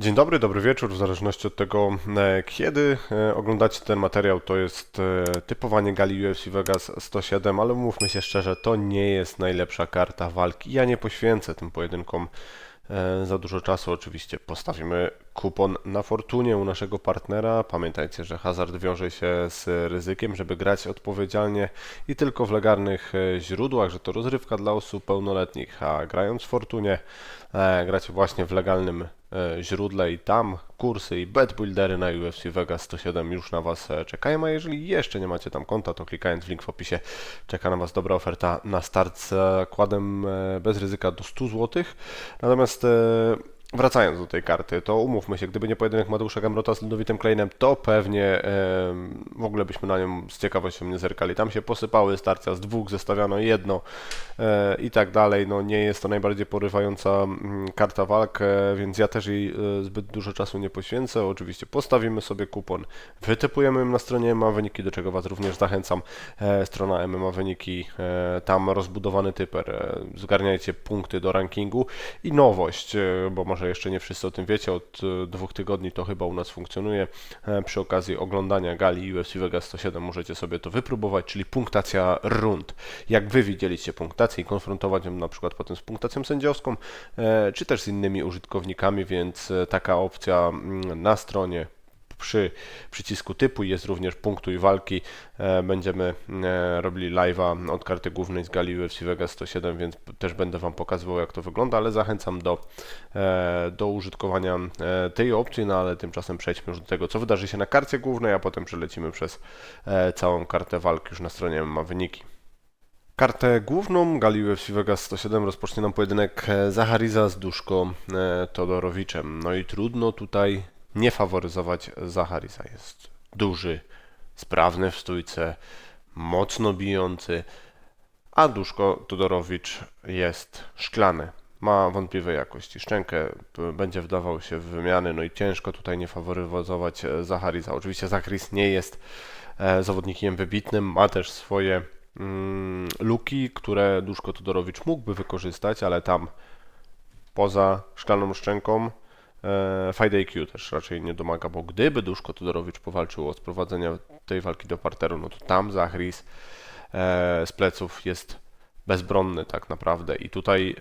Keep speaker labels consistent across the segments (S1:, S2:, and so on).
S1: Dzień dobry, dobry wieczór, w zależności od tego, e, kiedy e, oglądacie ten materiał, to jest e, typowanie gali UFC Vegas 107, ale mówmy się szczerze, to nie jest najlepsza karta walki. Ja nie poświęcę tym pojedynkom za dużo czasu. Oczywiście postawimy kupon na fortunie u naszego partnera. Pamiętajcie, że hazard wiąże się z ryzykiem, żeby grać odpowiedzialnie i tylko w legalnych źródłach, że to rozrywka dla osób pełnoletnich, a grając w fortunie gracie właśnie w legalnym E, źródle i tam kursy i betbuildery na UFC Vegas 107 już na Was e, czekają, a jeżeli jeszcze nie macie tam konta, to klikając w link w opisie czeka na Was dobra oferta na start z zakładem e, bez ryzyka do 100 zł. Natomiast Wracając do tej karty, to umówmy się, gdyby nie pojedynek Mateusza Gamrota z Ludowitym Kleinem, to pewnie e, w ogóle byśmy na nią z ciekawością nie zerkali. Tam się posypały starcia z dwóch, zestawiano jedno e, i tak dalej. No nie jest to najbardziej porywająca mm, karta walk, e, więc ja też jej e, zbyt dużo czasu nie poświęcę. Oczywiście postawimy sobie kupon, wytypujemy na stronie MMA wyniki, do czego Was również zachęcam. E, strona MMA wyniki, e, tam rozbudowany typer, zgarniajcie punkty do rankingu i nowość, bo może może jeszcze nie wszyscy o tym wiecie, od e, dwóch tygodni to chyba u nas funkcjonuje. E, przy okazji oglądania gali UFC Vegas 107 możecie sobie to wypróbować, czyli punktacja rund. Jak Wy widzieliście punktację i konfrontować ją na przykład potem z punktacją sędziowską, e, czy też z innymi użytkownikami, więc taka opcja mm, na stronie przy przycisku typu jest również punktu i walki. E, będziemy e, robili live'a od karty głównej z gali UFC Vegas 107, więc też będę Wam pokazywał jak to wygląda, ale zachęcam do, e, do użytkowania tej opcji, no ale tymczasem przejdźmy już do tego, co wydarzy się na karcie głównej, a potem przelecimy przez całą kartę walki już na stronie ma wyniki. Kartę główną gali UFC Vegas 107 rozpocznie nam pojedynek Zachariza z Duszko Todorowiczem. No i trudno tutaj nie faworyzować Zacharisa. Jest duży, sprawny w stójce, mocno bijący, a Duszko Tudorowicz jest szklany. Ma wątpliwej jakości szczękę, będzie wdawał się w wymiany, no i ciężko tutaj nie faworyzować Zacharisa. Oczywiście Zacharis nie jest e, zawodnikiem wybitnym, ma też swoje mm, luki, które Duszko Tudorowicz mógłby wykorzystać, ale tam poza szklaną szczęką E, Fight IQ też raczej nie domaga, bo gdyby Duszko Tudorowicz powalczył o sprowadzenie tej walki do parteru, no to tam Zachris e, z pleców jest bezbronny tak naprawdę i tutaj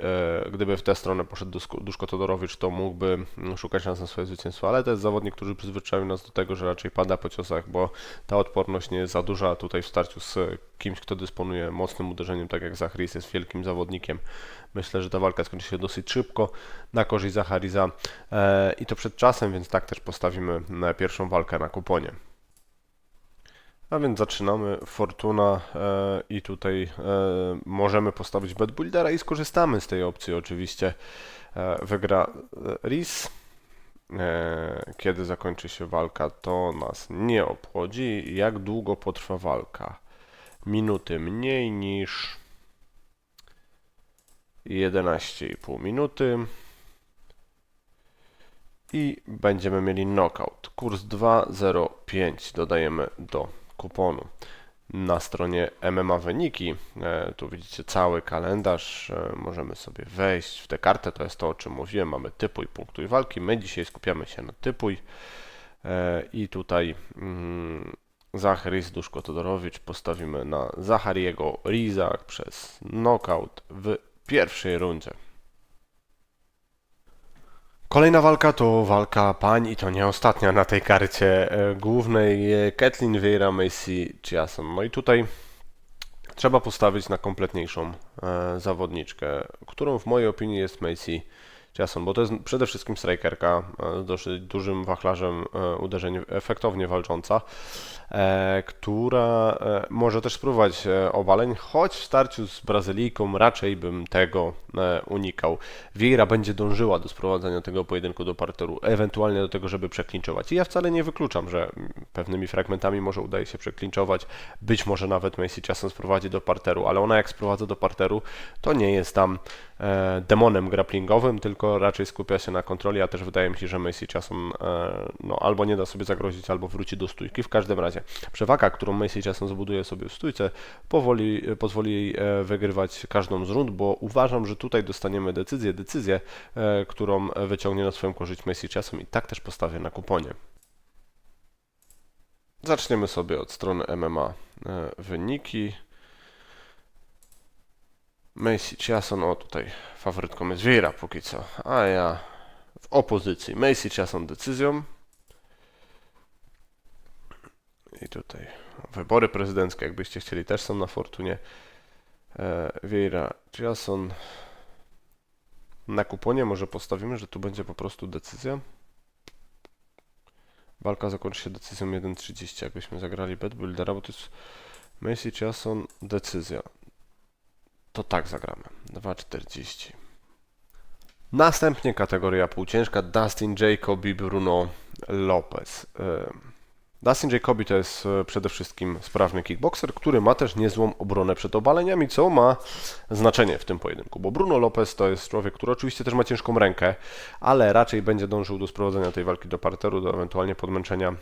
S1: e, gdyby w tę stronę poszedł Duszko Todorowicz, to mógłby mm, szukać szans na swoje zwycięstwo, ale to jest zawodnik, który przyzwyczaił nas do tego, że raczej pada po ciosach, bo ta odporność nie jest za duża tutaj w starciu z kimś, kto dysponuje mocnym uderzeniem, tak jak Zachris jest wielkim zawodnikiem. Myślę, że ta walka skończy się dosyć szybko na korzyść Zachariza e, i to przed czasem, więc tak też postawimy pierwszą walkę na kuponie. A więc zaczynamy Fortuna e, i tutaj e, możemy postawić Bet Buildera i skorzystamy z tej opcji oczywiście. E, wygra e, RIS. E, kiedy zakończy się walka, to nas nie obchodzi. Jak długo potrwa walka? Minuty mniej niż 11,5 minuty. I będziemy mieli knockout. Kurs 2,05 dodajemy do kuponu. Na stronie MMA Wyniki, e, tu widzicie cały kalendarz, e, możemy sobie wejść w tę kartę, to jest to o czym mówiłem, mamy typuj, punktuj walki, my dzisiaj skupiamy się na typuj e, i tutaj mm, Zacharis Duszko-Todorowicz postawimy na Zachariego Rizak przez knockout w pierwszej rundzie. Kolejna walka to walka pań i to nie ostatnia na tej karcie e, głównej Kathleen Vieira Macy Chiasson. No i tutaj trzeba postawić na kompletniejszą e, zawodniczkę, którą w mojej opinii jest Macy Chiasson, bo to jest przede wszystkim strikerka e, z dosyć dużym wachlarzem uderzeń, efektownie walcząca. E, która e, może też spróbować e, obaleń, choć w starciu z Brazylijką raczej bym tego unikał. Vieira będzie dążyła do sprowadzenia tego pojedynku do parteru, ewentualnie do tego, żeby przeklinczować. I ja wcale nie wykluczam, że pewnymi fragmentami może udaje się przeklinczować, być może nawet Macy czasem sprowadzi do parteru, ale ona jak sprowadza do parteru, to nie jest tam e, demonem grapplingowym, tylko raczej skupia się na kontroli, a też wydaje mi się, że Macy czasem e, no, albo nie da sobie zagrozić, albo wróci do stójki. W każdym razie przewaga, którą Macy czasem zbuduje sobie w stójce, powoli, pozwoli jej e, wygrywać każdą z rund, bo uważam, że tutaj dostaniemy decyzję, decyzję, e, którą wyciągnie na swoją korzyść Macy czasem i tak też postawię na kuponie. Zaczniemy sobie od strony MMA e, wyniki. Macy Chiasson, o tutaj faworytką jest Vieira póki co, a ja w opozycji. Macy Chiasson decyzją. I tutaj wybory prezydenckie, jakbyście chcieli, też są na Fortunie. Vieira Chiasson. Na kuponie może postawimy, że tu będzie po prostu decyzja. Walka zakończy się decyzją 1.30, jakbyśmy zagrali Bet Buildera, bo to jest Macy Chiasson, decyzja. To tak zagramy. 2.40. Następnie kategoria półciężka Dustin Jacobi, Bruno Lopez. Ym, Dustin Jacobi to jest e, przede wszystkim sprawny kickboxer, który ma też niezłą obronę przed obaleniami, co ma znaczenie w tym pojedynku, bo Bruno Lopez to jest człowiek, który oczywiście też ma ciężką rękę, ale raczej będzie dążył do sprowadzenia tej walki do parteru, do ewentualnie podmęczenia e,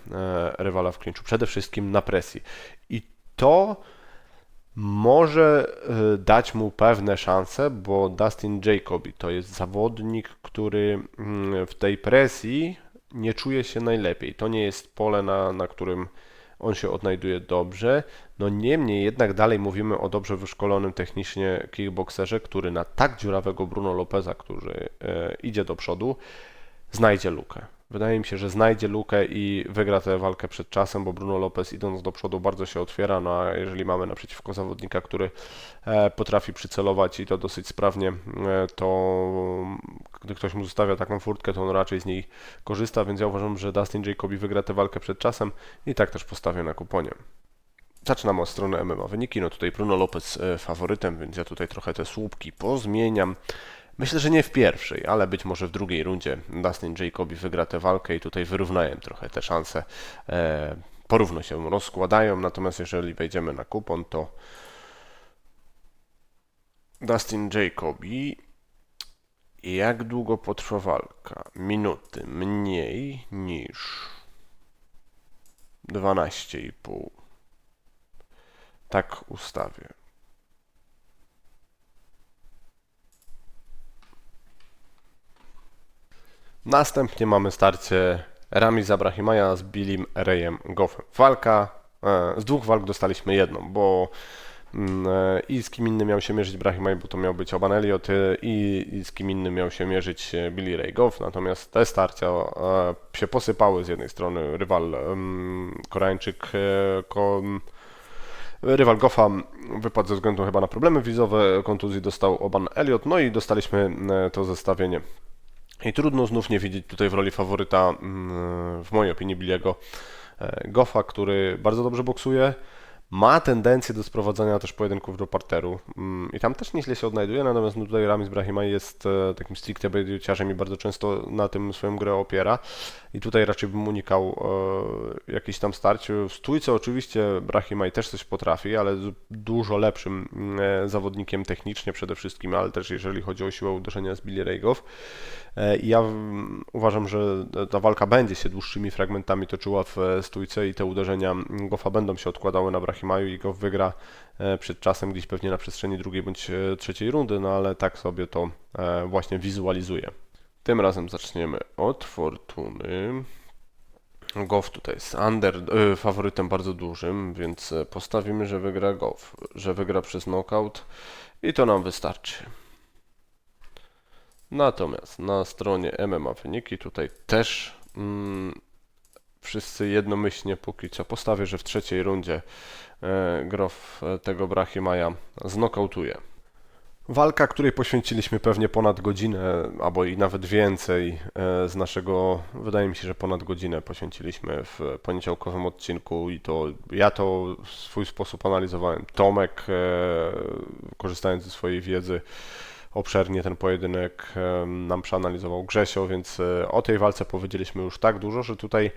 S1: rywala w klinczu, przede wszystkim na presji. I to może e, dać mu pewne szanse, bo Dustin Jacobi to jest zawodnik, który mm, w tej presji nie czuje się najlepiej. To nie jest pole, na, na którym on się odnajduje dobrze. No niemniej jednak dalej mówimy o dobrze wyszkolonym technicznie kickboxerze, który na tak dziurawego Bruno Lopeza, który e, idzie do przodu, znajdzie lukę. Wydaje mi się, że znajdzie lukę i wygra tę walkę przed czasem, bo Bruno Lopez idąc do przodu bardzo się otwiera, no a jeżeli mamy naprzeciwko zawodnika, który e, potrafi przycelować i to dosyć sprawnie, e, to gdy ktoś mu zostawia taką furtkę, to on raczej z niej korzysta, więc ja uważam, że Dustin Jacobi wygra tę walkę przed czasem i tak też postawię na kuponie. Zaczynamy od strony MMA. Wyniki, no tutaj Bruno Lopez e, faworytem, więc ja tutaj trochę te słupki pozmieniam. Myślę, że nie w pierwszej, ale być może w drugiej rundzie Dustin Jacobi wygra tę walkę i tutaj wyrównałem trochę te szanse. E, porówno się rozkładają, natomiast jeżeli wejdziemy na kupon, to Dustin Jacobi jak długo potrwa walka? Minuty mniej niż 12,5. Tak ustawię. Następnie mamy starcie Rami Zabrahimaja z Billim Rayem Goffem. Walka, e, z dwóch walk dostaliśmy jedną, bo mm, e, i z kim innym miał się mierzyć Brahimaj, bo to miał być Oban Elliot i, i z kim innym miał się mierzyć e, Billy Ray Goff, natomiast te starcia się posypały z jednej strony. Rywal Koreańczyk ko, Rywal Goffa wypadł ze względu chyba na problemy wizowe, kontuzji dostał Oban Elliot, no i dostaliśmy to zestawienie i trudno znów nie widzieć tutaj w roli faworyta, mm, w mojej opinii, Billiego e, Goffa, który bardzo dobrze boksuje, ma tendencję do sprowadzania też pojedynków do parteru mm, i tam też nieźle się odnajduje, natomiast no tutaj Ramis Brahima jest e, takim stricte bejduciarzem i bardzo często na tym swoją grę opiera i tutaj raczej bym unikał e, jakichś tam starć. W stójce oczywiście Brahimaj też coś potrafi, ale dużo lepszym e, zawodnikiem technicznie przede wszystkim, ale też jeżeli chodzi o siłę uderzenia z Billy Raygow. E, I ja uważam, że ta walka będzie się dłuższymi fragmentami toczyła w stójce i te uderzenia Goffa będą się odkładały na Brahimaju i Goff wygra e, przed czasem gdzieś pewnie na przestrzeni drugiej bądź e, trzeciej rundy, no ale tak sobie to właśnie wizualizuję. Tym razem zaczniemy od Fortuny. Goff tutaj jest under, faworytem bardzo dużym, więc postawimy, że wygra Goff, że wygra przez knockout i to nam wystarczy. Natomiast na stronie MMA wyniki tutaj też mm, wszyscy jednomyślnie póki co postawię, że w trzeciej rundzie e, Grof tego Brahimaja znokautuje. Walka, której poświęciliśmy pewnie ponad godzinę, albo i nawet więcej e, z naszego, wydaje mi się, że ponad godzinę poświęciliśmy w poniedziałkowym odcinku i to ja to w swój sposób analizowałem. Tomek, e, korzystając ze swojej wiedzy, obszernie ten pojedynek nam przeanalizował Grzesio, więc e, o tej walce powiedzieliśmy już tak dużo, że tutaj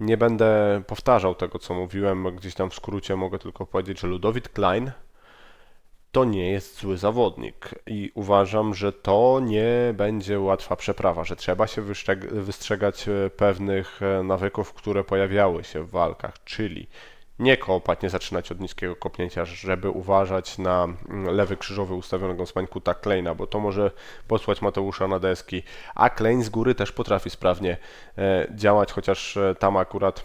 S1: nie będę powtarzał tego, co mówiłem. Gdzieś tam w skrócie mogę tylko powiedzieć, że Ludowit Klein to nie jest zły zawodnik i uważam, że to nie będzie łatwa przeprawa, że trzeba się wystrzegać e, pewnych e, nawyków, które pojawiały się w walkach, czyli nie kopać, nie zaczynać od niskiego kopnięcia, żeby uważać na mm, lewy krzyżowy ustawionego z Mańkuta Kleina, bo to może posłać Mateusza na deski, a Klein z góry też potrafi sprawnie e, działać, chociaż e, tam akurat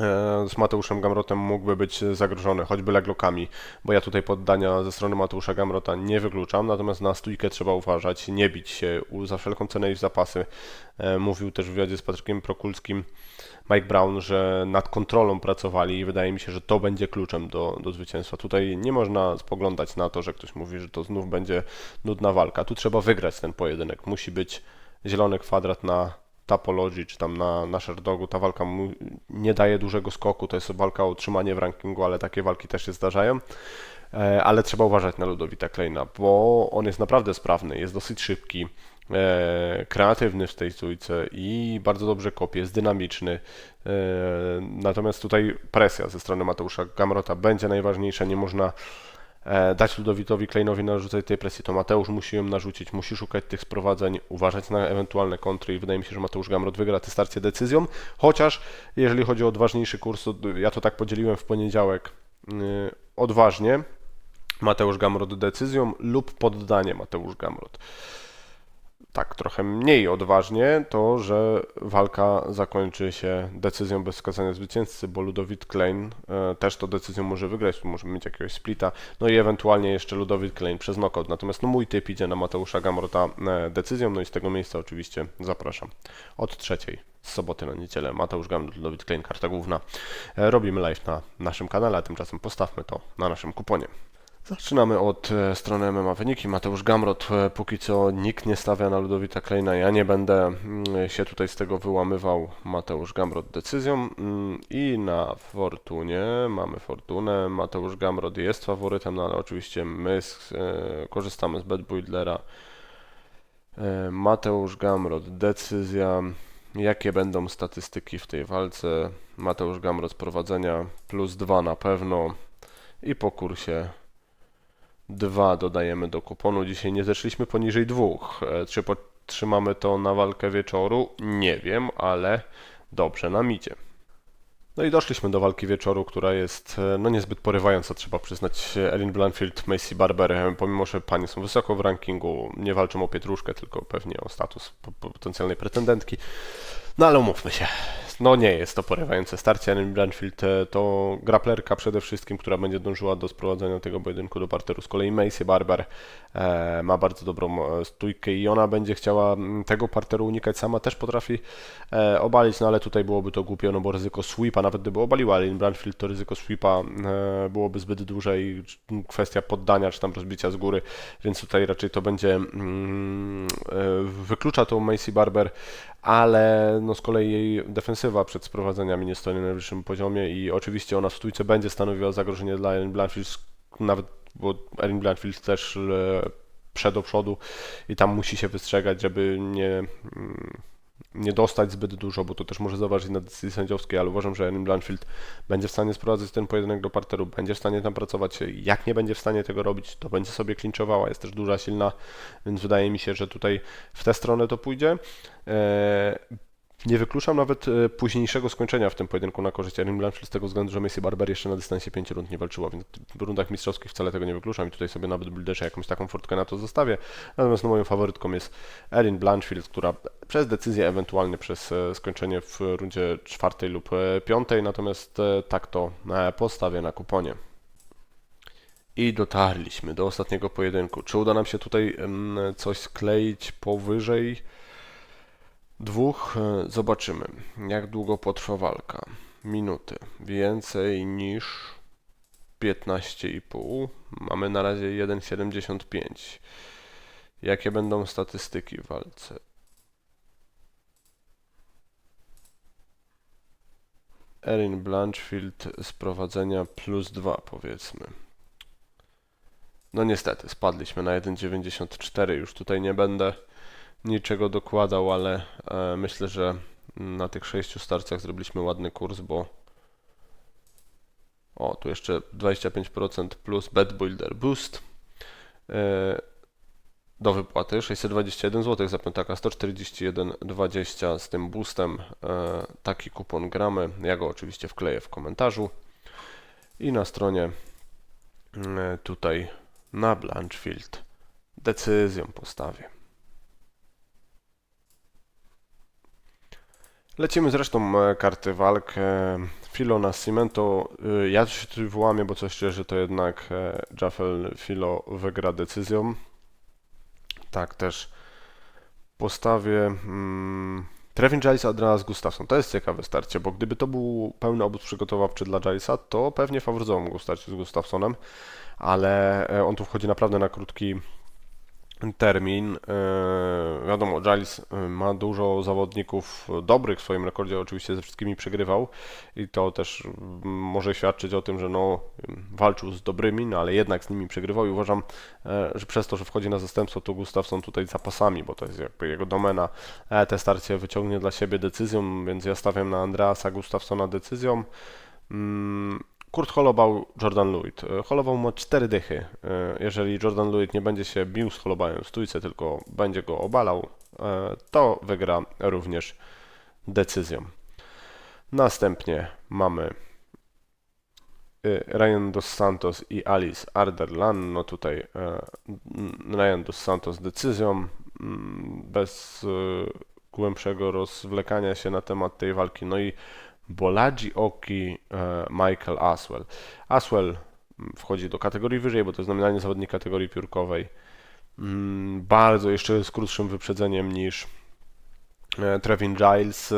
S1: e, z Mateuszem Gamrotem mógłby być zagrożony, choćby leglokami, bo ja tutaj poddania ze strony Mateusza Gamrota nie wykluczam, natomiast na stójkę trzeba uważać, nie bić się za wszelką cenę i w zapasy. Mówił też w wywiadzie z Patrykiem Prokulskim Mike Brown, że nad kontrolą pracowali i wydaje mi się, że to będzie kluczem do, do zwycięstwa. Tutaj nie można spoglądać na to, że ktoś mówi, że to znów będzie nudna walka. Tu trzeba wygrać ten pojedynek. Musi być zielony kwadrat na Tapology, czy tam na, na Sherdogu. Ta walka mu nie daje dużego skoku, to jest walka o utrzymanie w rankingu, ale takie walki też się zdarzają. E, Ale trzeba uważać na Ludowita Kleina, bo on jest naprawdę sprawny, jest dosyć szybki, kreatywny w tej stójce i bardzo dobrze kopie, jest dynamiczny. E, Natomiast tutaj presja ze strony Mateusza Gamrota będzie najważniejsza, nie można e, dać Ludowitowi Kleinowi narzucać tej presji, to Mateusz musi ją narzucić, musi szukać tych sprowadzeń, uważać na ewentualne kontry i wydaje mi się, że Mateusz Gamrot wygra tę starcie decyzją, chociaż jeżeli chodzi o odważniejszy kurs, to ja to tak podzieliłem w poniedziałek odważnie, Mateusz Gamrot decyzją lub poddanie Mateusz Gamrot. Tak, trochę mniej odważnie to, że walka zakończy się decyzją bez wskazania zwycięzcy, bo Ludowit Klein e, też to decyzją może wygrać, możemy mieć jakiegoś splita, no i ewentualnie jeszcze Ludowit Klein przez knockout. Natomiast no mój typ idzie na Mateusza Gamrota e, decyzją, no i z tego miejsca oczywiście zapraszam od trzeciej z soboty na niedzielę. Mateusz Gamrot, Ludowit Klein, karta główna. E, Robimy live na naszym kanale, a tymczasem postawmy to na naszym kuponie. Zaczynamy od e, strony MMA wyniki. Mateusz Gamrot, e, póki co nikt nie stawia na Ludowita Kleina. Ja nie będę mm, się tutaj z tego wyłamywał. Mateusz Gamrot decyzją. Mm, I na Fortunie mamy Fortunę. Mateusz Gamrot jest faworytem, no ale oczywiście my e, korzystamy z Bedbuildera. E, Mateusz Gamrot, decyzja. Jakie będą statystyki w tej walce? Mateusz Gamrot prowadzenia plus 2 na pewno. I po kursie 2 dodajemy do kuponu. Dzisiaj nie zeszliśmy poniżej dwóch. E, Czy podtrzymamy to na walkę wieczoru? Nie wiem, ale dobrze nam idzie. No i doszliśmy do walki wieczoru, która jest e, no niezbyt porywająca, trzeba przyznać. Erin Blanfield, Macy Barber, e, pomimo że panie są wysoko w rankingu, nie walczą o pietruszkę, tylko pewnie o status po- potencjalnej pretendentki. No ale umówmy się, no nie jest to porywające starcie. Erin Blanfield e, to graplerka przede wszystkim, która będzie dążyła do sprowadzenia tego pojedynku do parteru. Z kolei Macy Barber e, ma bardzo dobrą e, stójkę i ona będzie chciała tego parteru unikać sama, też potrafi e, obalić, no ale tutaj byłoby to głupio, no bo ryzyko sweepa, nawet gdyby obaliła Erin Blanfield, to ryzyko sweepa e, byłoby zbyt duże i kwestia poddania czy tam rozbicia z góry, więc tutaj raczej to będzie mm, e, wyklucza tą Macy Barber, ale no z kolei jej defensywa przed sprowadzeniami nie stoi na najwyższym poziomie i oczywiście ona w stójce będzie stanowiła zagrożenie dla Erin Blanfield, nawet bo Erin Blanfield też e, przed do przodu i tam musi się wystrzegać, żeby nie, mm, nie dostać zbyt dużo, bo to też może zaważyć na decyzji sędziowskiej, ale uważam, że Erin Blanfield będzie w stanie sprowadzać ten pojedynek do parteru, będzie w stanie tam pracować. Jak nie będzie w stanie tego robić, to będzie sobie klinczowała, jest też duża, silna, więc wydaje mi się, że tutaj w tę stronę to pójdzie. Nie wykluczam nawet e, późniejszego skończenia w tym pojedynku na korzyść Erin Blanchfield z tego względu, że Macy Barber jeszcze na dystansie 5 rund nie walczyła, więc w rundach mistrzowskich wcale tego nie wykluczam i tutaj sobie nawet Builderze jakąś taką furtkę na to zostawię. Natomiast no, moją faworytką jest Erin Blanchfield, która przez decyzję, ewentualnie przez e, skończenie w rundzie czwartej lub e, piątej, natomiast tak to postawię na kuponie. I dotarliśmy do ostatniego pojedynku. Czy uda nam się tutaj em, coś skleić powyżej dwóch? E, Zobaczymy, jak długo potrwa walka. Minuty. Więcej niż 15,5. Mamy na razie 1,75. Jakie będą statystyki w walce? Erin Blanchfield z prowadzenia plus 2 powiedzmy. No niestety, spadliśmy na 1,94. Już tutaj nie będę niczego dokładał, ale e, myślę, że na tych sześciu starcach zrobiliśmy ładny kurs, bo o, tu jeszcze 25% plus Bet Builder Boost. e, do wypłaty 621 zł za piątaka 141,20 z tym boostem. E, Taki kupon gramy. Ja go oczywiście wkleję w komentarzu. I na stronie tutaj na Blanchfield decyzją postawię. Lecimy z resztą e, karty walk. E, Filo na Cimento. E, Ja się tu wyłamię, bo coś czuję, że to jednak Jaffel Filo wygra decyzją. Tak też postawię mm, Trevin Giles, Andreas Gustafsson. To jest ciekawe starcie, bo gdyby to był pełny obóz przygotowawczy dla Gilesa, to pewnie faworyzował go starcie z Gustafssonem, ale on tu wchodzi naprawdę na krótki termin. E, Wiadomo, Giles e, ma dużo zawodników dobrych w swoim rekordzie, oczywiście ze wszystkimi przegrywał i to też mm, może świadczyć o tym, że no, walczył z dobrymi, no ale jednak z nimi przegrywał i uważam, e, że przez to, że wchodzi na zastępstwo, to Gustafsson tutaj zapasami, bo to jest jakby jego domena, te starcie wyciągnie dla siebie decyzją, więc ja stawiam na Andreasa Gustafssona decyzją. Kurt holobał Jordan Luit. E, Holował ma cztery dychy. E, Jeżeli Jordan Luit nie będzie się bił z holobałem w stójce, tylko będzie go obalał, e, to wygra również decyzją. Następnie mamy y, Ryan Dos Santos i Alice Arderlan. No tutaj Ryan Dos Santos decyzją, bez głębszego rozwlekania się na temat tej walki. No i Boladzi Oki, e, Michael Aswell. Aswell mm, wchodzi do kategorii wyżej, bo to jest nominalnie zawodnik kategorii piórkowej. Mm, Bardzo jeszcze z krótszym wyprzedzeniem niż e, Trevin Giles, e,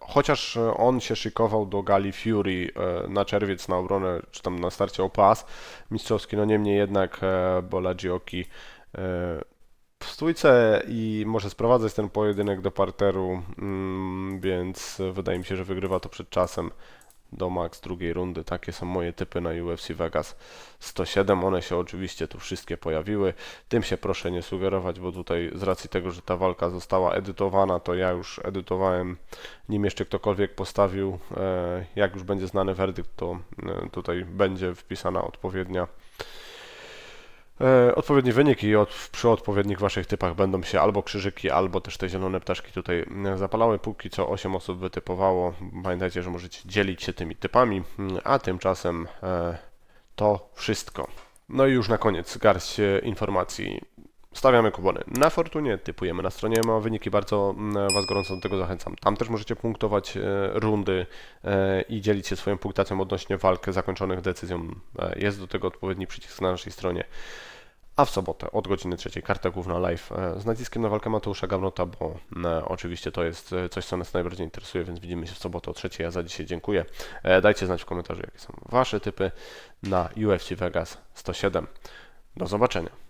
S1: chociaż on się szykował do Gali Fury na czerwiec na obronę, czy tam na starcie o pas mistrzowski, no niemniej jednak e, Boladzi Oki e, w stójce i może sprowadzać ten pojedynek do parteru, mm, więc wydaje mi się, że wygrywa to przed czasem do max drugiej rundy. Takie są moje typy na UFC Vegas 107. One się oczywiście tu wszystkie pojawiły. Tym się proszę nie sugerować, bo tutaj z racji tego, że ta walka została edytowana, to ja już edytowałem, nim jeszcze ktokolwiek postawił. E, Jak już będzie znany werdykt, to e, tutaj będzie wpisana odpowiednia E, Odpowiedni wynik i od, przy odpowiednich Waszych typach będą się albo krzyżyki, albo też te zielone ptaszki tutaj e, zapalały. Póki co 8 osób wytypowało. Pamiętajcie, że możecie dzielić się tymi typami, a tymczasem e, to wszystko. No i już na koniec garść informacji. Stawiamy kupony na Fortunie, typujemy na stronie, ma wyniki, bardzo mm, Was gorąco do tego zachęcam. Tam też możecie punktować e, rundy e, i dzielić się swoją punktacją odnośnie walk zakończonych decyzją. E, Jest do tego odpowiedni przycisk na naszej stronie. A w sobotę od godziny trzeciej karta główna live z naciskiem na walkę Mateusza Gawnota, bo e, oczywiście to jest coś, co nas najbardziej interesuje, więc widzimy się w sobotę o trzeciej. Ja za dzisiaj dziękuję. Dajcie znać w komentarzu, jakie są Wasze typy na UFC Vegas 107. Do zobaczenia.